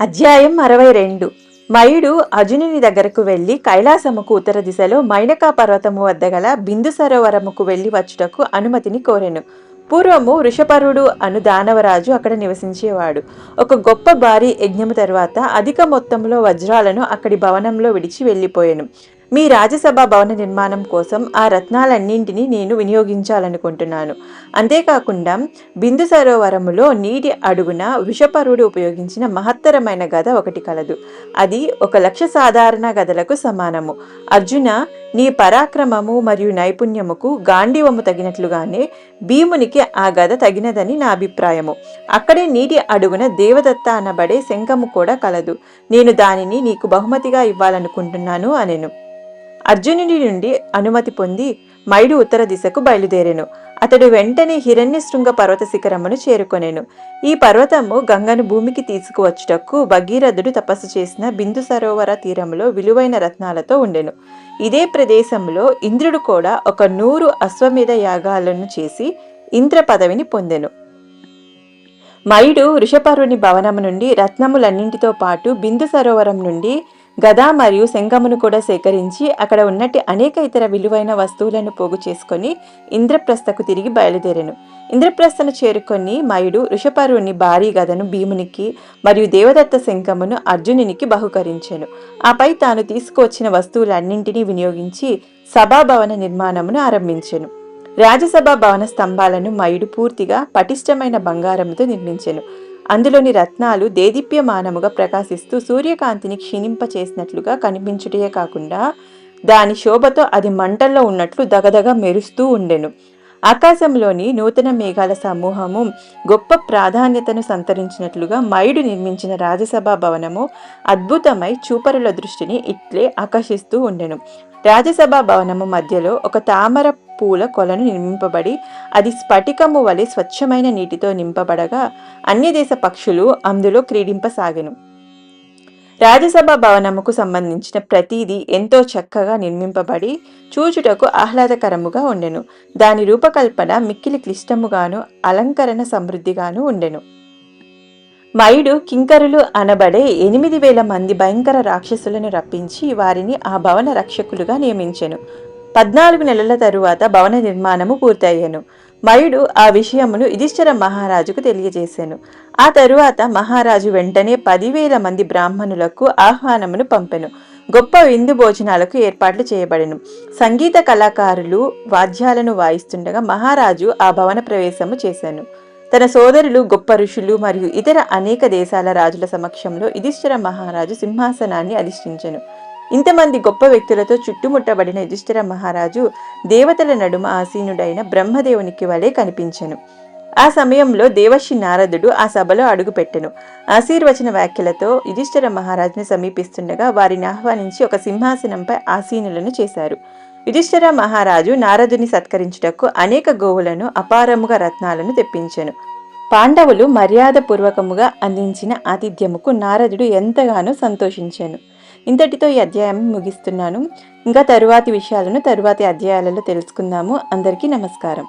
అధ్యాయం అరవై రెండు. మయుడు అర్జునుని దగ్గరకు వెళ్ళి కైలాసముకు ఉత్తర దిశలో మైనకా పర్వతము వద్ద గల బిందు సరోవరముకు వెళ్ళి వచ్చుటకు అనుమతిని కోరెను. పూర్వము వృషపరుడు అను దానవరాజు అక్కడ నివసించేవాడు. ఒక గొప్ప భారీ యజ్ఞము తర్వాత అధిక మొత్తంలో వజ్రాలను అక్కడి భవనంలో విడిచి వెళ్ళిపోయాను. మీ రాజ్యసభ భవన నిర్మాణం కోసం ఆ రత్నాలన్నింటినీ నేను వినియోగించాలనుకుంటున్నాను. అంతేకాకుండా బిందు సరోవరములో నీటి అడుగున వృషపరుడు ఉపయోగించిన మహత్తరమైన గద ఒకటి కలదు. అది ఒక లక్ష సాధారణ గదలకు సమానము. అర్జున నీ పరాక్రమము మరియు నైపుణ్యముకు గాంధీవము తగినట్లుగానే భీమునికి ఆ గద తగినదని నా అభిప్రాయము. అక్కడే నీటి అడుగున దేవదత్త అనబడే శంఖము కూడా కలదు. నేను దానిని నీకు బహుమతిగా ఇవ్వాలనుకుంటున్నాను అనెను. అర్జునుడి నుండి అనుమతి పొంది మైడు ఉత్తర దిశకు బయలుదేరెను. అతడు వెంటనే హిరణ్య శృంగ పర్వత శిఖరమును చేరుకొనెను. ఈ పర్వతము గంగను భూమికి తీసుకువచ్చుటకు భగీరథుడు తపస్సు చేసిన బిందు సరోవర తీరములో విలువైన రత్నాలతో ఉండెను. ఇదే ప్రదేశంలో ఇంద్రుడు కూడా ఒక నూరు అశ్వమేధ యాగాలను చేసి ఇంద్ర పదవిని పొందెను. మయుడు వృషపర్వుని భవనము నుండి రత్నములన్నింటితో పాటు బిందు సరోవరం నుండి గద మరియు శంఖమును కూడా సేకరించి అక్కడ ఉన్నట్టు అనేక ఇతర విలువైన వస్తువులను పోగు చేసుకొని ఇంద్రప్రస్థకు తిరిగి బయలుదేరాను. ఇంద్రప్రస్థను చేరుకొని మయుడు ఋషపరుని భారీ గదను భీమునికి మరియు దేవదత్త శంఖమును అర్జునునికి బహుకరించాను. ఆపై తాను తీసుకువచ్చిన వస్తువులన్నింటినీ వినియోగించి సభాభవన నిర్మాణమును ఆరంభించాను. రాజ్యసభ భవన స్తంభాలను మయుడు పూర్తిగా పటిష్టమైన బంగారంతో నిర్మించెను. అందులోని రత్నాలు దేదీప్యమానముగా ప్రకాశిస్తూ సూర్యకాంతిని క్షీణింప చేసినట్లుగా కనిపించుటే కాకుండా దాని శోభతో అది మంటల్లో ఉన్నట్లు దగదగ మెరుస్తూ ఉండెను. ఆకాశంలోని నూతన మేఘాల సమూహము గొప్ప ప్రాధాన్యతను సంతరించినట్లుగా మయుడు నిర్మించిన రాజసభ భవనము అద్భుతమై చూపరుల దృష్టిని ఇట్లే ఆకర్షిస్తూ ఉండెను. రాజసభ భవనము మధ్యలో ఒక తామర పూల కొలను నిర్మింపబడి అది స్ఫటికము వలె స్వచ్ఛమైన నీటితో నింపబడగా అన్యదేశ పక్షులు అందులో క్రీడింపసాగెను. రాజ్యసభ భవనముకు సంబంధించిన ప్రతిదీ ఎంతో చక్కగా నిర్మింపబడి చూచుటకు ఆహ్లాదకరముగా ఉండెను. దాని రూపకల్పన మిక్కిలి క్లిష్టముగాను అలంకరణ సమృద్ధిగాను ఉండెను. మయుడు కింకరులు అనబడే ఎనిమిది వేల మంది భయంకర రాక్షసులను రప్పించి వారిని ఆ భవన రక్షకులుగా నియమించెను. పద్నాలుగు నెలల తరువాత భవన నిర్మాణము పూర్తయ్యాను. మయుడు ఆ విషయమును యుధిష్ఠర మహారాజుకు తెలియజేశాను ఆ తరువాత మహారాజు వెంటనే పదివేల మంది బ్రాహ్మణులకు ఆహ్వానమును పంపెను. గొప్ప విందు భోజనాలకు ఏర్పాట్లు చేయబడెను. సంగీత కళాకారులు వాద్యాలను వాయిస్తుండగా మహారాజు ఆ భవన ప్రవేశము చేశాను తన సోదరులు గొప్ప ఋషులు మరియు ఇతర అనేక దేశాల రాజుల సమక్షంలో యుధిష్ఠిర మహారాజు సింహాసనాన్ని అధిష్ఠించెను. ఇంతమంది గొప్ప వ్యక్తులతో చుట్టుముట్టబడిన యుధిష్ఠిర మహారాజు దేవతల నడుమ ఆసీనుడైన బ్రహ్మదేవునికి వలె కనిపించెను. ఆ సమయంలో దేవశ్రీ నారదుడు ఆ సభలో అడుగుపెట్టెను. ఆశీర్వచన వ్యాఖ్యలతో యుధిష్ఠిర మహారాజుని సమీపిస్తుండగా వారిని ఆహ్వానించి ఒక సింహాసనంపై ఆసీనులను చేశారు. యుధిష్ఠిర మహారాజు నారదుని సత్కరించుటకు అనేక గోవులను అపారముగా రత్నాలను తెప్పించెను. పాండవులు మర్యాదపూర్వకముగా అందించిన ఆతిథ్యముకు నారదుడు ఎంతగానో సంతోషించాను. ఇంతటితో ఈ అధ్యాయం ముగిస్తున్నాను. ఇంకా తరువాతి విషయాలను తరువాతి అధ్యాయాలలో తెలుసుకుందాము. అందరికీ నమస్కారం.